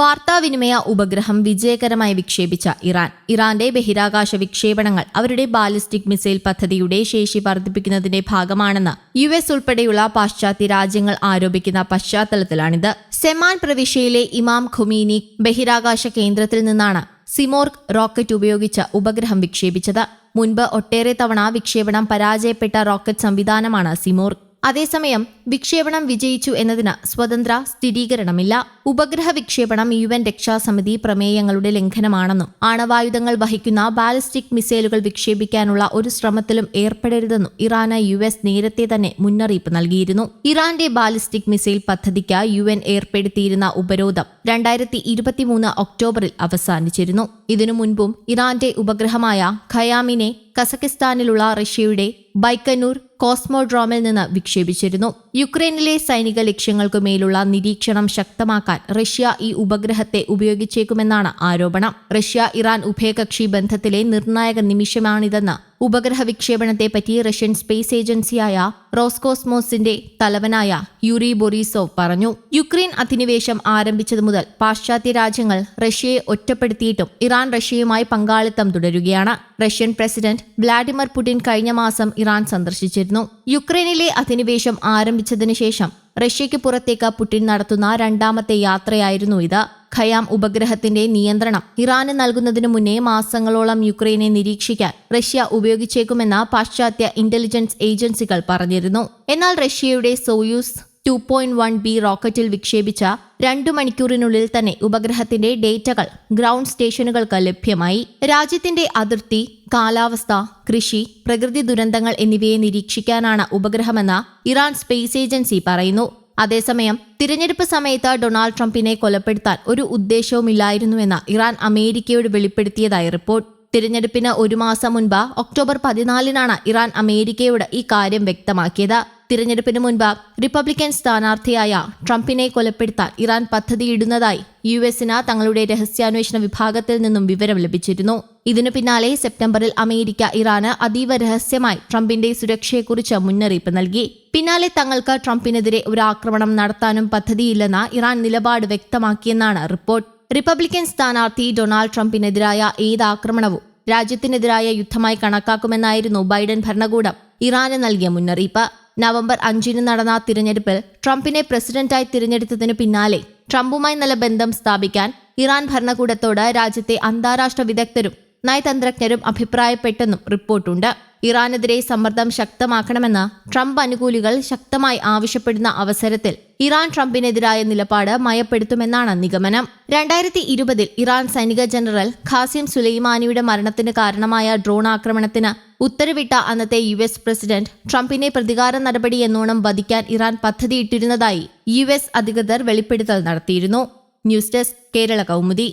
വാർത്താവിനിമയ ഉപഗ്രഹം വിജയകരമായി വിക്ഷേപിച്ച ഇറാൻ. ഇറാന്റെ ബഹിരാകാശ വിക്ഷേപണങ്ങൾ അവരുടെ ബാലിസ്റ്റിക് മിസൈൽ പദ്ധതിയുടെ ശേഷി വർദ്ധിപ്പിക്കുന്നതിന്റെ ഭാഗമാണെന്ന് യു എസ് ഉൾപ്പെടെയുള്ള പാശ്ചാത്യ രാജ്യങ്ങൾ ആരോപിക്കുന്ന പശ്ചാത്തലത്തിലാണിത്. സെമാൻ പ്രവിശ്യയിലെ ഇമാം ഖുമീനി ബഹിരാകാശ കേന്ദ്രത്തിൽ നിന്നാണ് സിമോർക്ക് റോക്കറ്റ് ഉപയോഗിച്ച ഉപഗ്രഹം വിക്ഷേപിച്ചത്. മുൻപ് ഒട്ടേറെ തവണ വിക്ഷേപണം പരാജയപ്പെട്ട റോക്കറ്റ് സംവിധാനമാണ് സിമോർഗ് അതേസമയം വിക്ഷേപണം വിജയിച്ചു എന്നതിന് സ്വതന്ത്ര സ്ഥിരീകരണമില്ല. ഉപഗ്രഹ വിക്ഷേപണം യു എൻ രക്ഷാസമിതി പ്രമേയങ്ങളുടെ ലംഘനമാണെന്നും ആണവായുധങ്ങൾ വഹിക്കുന്ന ബാലിസ്റ്റിക് മിസൈലുകൾ വിക്ഷേപിക്കാനുള്ള ഒരു ശ്രമത്തിലും ഏർപ്പെടരുതെന്നും ഇറാന് യു എസ് നേരത്തെ തന്നെ മുന്നറിയിപ്പ് നൽകിയിരുന്നു. ഇറാന്റെ ബാലിസ്റ്റിക് മിസൈൽ പദ്ധതിക്ക് യു എൻ ഏർപ്പെടുത്തിയിരുന്ന ഉപരോധം രണ്ടായിരത്തി ഇരുപത്തിമൂന്ന് ഒക്ടോബറിൽ അവസാനിച്ചിരുന്നു. ഇതിനു മുൻപും ഇറാന്റെ ഉപഗ്രഹമായ ഖയാമിനെ കസക്കിസ്ഥാനിലുള്ള റഷ്യയുടെ ബൈക്കന്നൂർ കോസ്മോഡ്രോമിൽ നിന്ന് വിക്ഷേപിച്ചിരുന്നു. യുക്രൈനിലെ സൈനിക ലക്ഷ്യങ്ങൾക്കു മേലുള്ള നിരീക്ഷണം ശക്തമാക്കാൻ റഷ്യ ഈ ഉപഗ്രഹത്തെ ഉപയോഗിച്ചേക്കുമെന്നാണ് ആരോപണം. റഷ്യ ഇറാൻ ഉഭയകക്ഷി ബന്ധത്തിലെ നിർണായക നിമിഷമാണിതെന്ന് ഉപഗ്രഹ വിക്ഷേപണത്തെപ്പറ്റി റഷ്യൻ സ്പേസ് ഏജൻസിയായ റോസ്കോസ്മോസിന്റെ തലവനായ യൂറി ബൊറീസോവ് പറഞ്ഞു. യുക്രൈൻ അധിനിവേശം ആരംഭിച്ചതു മുതൽ പാശ്ചാത്യ രാജ്യങ്ങൾ റഷ്യയെ ഒറ്റപ്പെടുത്തിയിട്ടും ഇറാൻ റഷ്യയുമായി പങ്കാളിത്തം തുടരുകയാണ്. റഷ്യൻ പ്രസിഡന്റ് വ്ളാഡിമിർ പുടിൻ കഴിഞ്ഞ മാസം ഇറാൻ സന്ദർശിച്ചിരുന്നു. യുക്രൈനിലെ അധിനിവേശം ആരംഭിച്ചതിനു ശേഷം റഷ്യയ്ക്ക് പുറത്തേക്ക് പുടിൻ നടത്തുന്ന രണ്ടാമത്തെ യാത്രയായിരുന്നു ഇത്. ഖയാം ഉപഗ്രഹത്തിന്റെ നിയന്ത്രണം ഇറാന് നൽകുന്നതിന് മുന്നേ മാസങ്ങളോളം യുക്രൈനെ നിരീക്ഷിക്കാൻ റഷ്യ ഉപയോഗിച്ചേക്കുമെന്ന പാശ്ചാത്യ ഇന്റലിജൻസ് ഏജൻസികൾ പറഞ്ഞിരുന്നു. എന്നാൽ റഷ്യയുടെ Soyuz two point one B റോക്കറ്റിൽ വിക്ഷേപിച്ച രണ്ടു മണിക്കൂറിനുള്ളിൽ തന്നെ ഉപഗ്രഹത്തിന്റെ ഡേറ്റകൾ ഗ്രൗണ്ട് സ്റ്റേഷനുകൾക്ക് ലഭ്യമായി. രാജ്യത്തിന്റെ അതിർത്തി കാലാവസ്ഥ കൃഷി പ്രകൃതി ദുരന്തങ്ങൾ എന്നിവയെ നിരീക്ഷിക്കാനാണ് ഉപഗ്രഹമെന്ന് ഇറാൻ സ്പേസ് ഏജൻസി പറയുന്നു. അതേസമയം തിരഞ്ഞെടുപ്പ് സമയത്ത് ഡൊണാൾഡ് ട്രംപിനെ കൊലപ്പെടുത്താൻ ഒരു ഉദ്ദേശവുമില്ലായിരുന്നുവെന്ന് ഇറാൻ അമേരിക്കയോട് വെളിപ്പെടുത്തിയതായി റിപ്പോർട്ട്. തിരഞ്ഞെടുപ്പിന് ഒരു മാസം മുൻപ് ഒക്ടോബർ പതിനാലിനാണ് ഇറാൻ അമേരിക്കയോട് ഈ കാര്യം വ്യക്തമാക്കിയത്. തിരഞ്ഞെടുപ്പിന് മുൻപ് റിപ്പബ്ലിക്കൻ സ്ഥാനാർത്ഥിയായ ട്രംപിനെ കൊലപ്പെടുത്താൻ ഇറാൻ പദ്ധതിയിടുന്നതായി യു എസിന് തങ്ങളുടെ രഹസ്യാന്വേഷണ വിഭാഗത്തിൽ നിന്നും വിവരം ലഭിച്ചിരുന്നു. ഇതിനു പിന്നാലെ സെപ്റ്റംബറിൽ അമേരിക്ക ഇറാന് അതീവ രഹസ്യമായി ട്രംപിന്റെ സുരക്ഷയെക്കുറിച്ച് മുന്നറിയിപ്പ് നൽകി. പിന്നാലെ തങ്ങൾക്ക് ട്രംപിനെതിരെ ഒരു ആക്രമണം നടത്താനും പദ്ധതിയില്ലെന്ന ഇറാൻ നിലപാട് വ്യക്തമാക്കിയെന്നാണ് റിപ്പോർട്ട്. റിപ്പബ്ലിക്കൻ സ്ഥാനാർത്ഥി ഡൊണാൾഡ് ട്രംപിനെതിരായ ഏത് ആക്രമണവും രാജ്യത്തിനെതിരായ യുദ്ധമായി കണക്കാക്കുമെന്നായിരുന്നു ബൈഡൻ ഭരണകൂടം ഇറാന് നൽകിയ മുന്നറിയിപ്പ്. നവംബർ അഞ്ചിന് നടന്ന തിരഞ്ഞെടുപ്പിൽ ട്രംപിനെ പ്രസിഡന്റായി തിരഞ്ഞെടുത്തതിനു പിന്നാലെ ട്രംപുമായി നല്ല ബന്ധം സ്ഥാപിക്കാൻ ഇറാൻ ഭരണകൂടത്തോട് രാജ്യത്തെ അന്താരാഷ്ട്ര വിദഗ്ധരും നയതന്ത്രജ്ഞരും അഭിപ്രായപ്പെട്ടെന്നും റിപ്പോർട്ടുണ്ട്. ഇറാനെതിരെ സമ്മർദ്ദം ശക്തമാക്കണമെന്ന് ട്രംപ് അനുകൂലികൾ ശക്തമായി ആവശ്യപ്പെടുന്ന അവസരത്തിൽ ഇറാൻ ട്രംപിനെതിരായ നിലപാട് മയപ്പെടുത്തുമെന്നാണ് നിഗമനം. രണ്ടായിരത്തി ഇരുപതിൽ ഇറാൻ സൈനിക ജനറൽ ഖാസിം സുലൈമാനിയുടെ മരണത്തിന് കാരണമായ ഡ്രോൺ ആക്രമണത്തിന് ഉത്തരവിട്ട അന്നത്തെ യു എസ് പ്രസിഡന്റ് ട്രംപിനെ പ്രതികാര നടപടി എന്നോണം വധിക്കാൻ ഇറാൻ പദ്ധതിയിട്ടിരുന്നതായി യു എസ് അധികൃതർ വെളിപ്പെടുത്തൽ നടത്തിയിരുന്നു. News desk Kerala Kaumudi.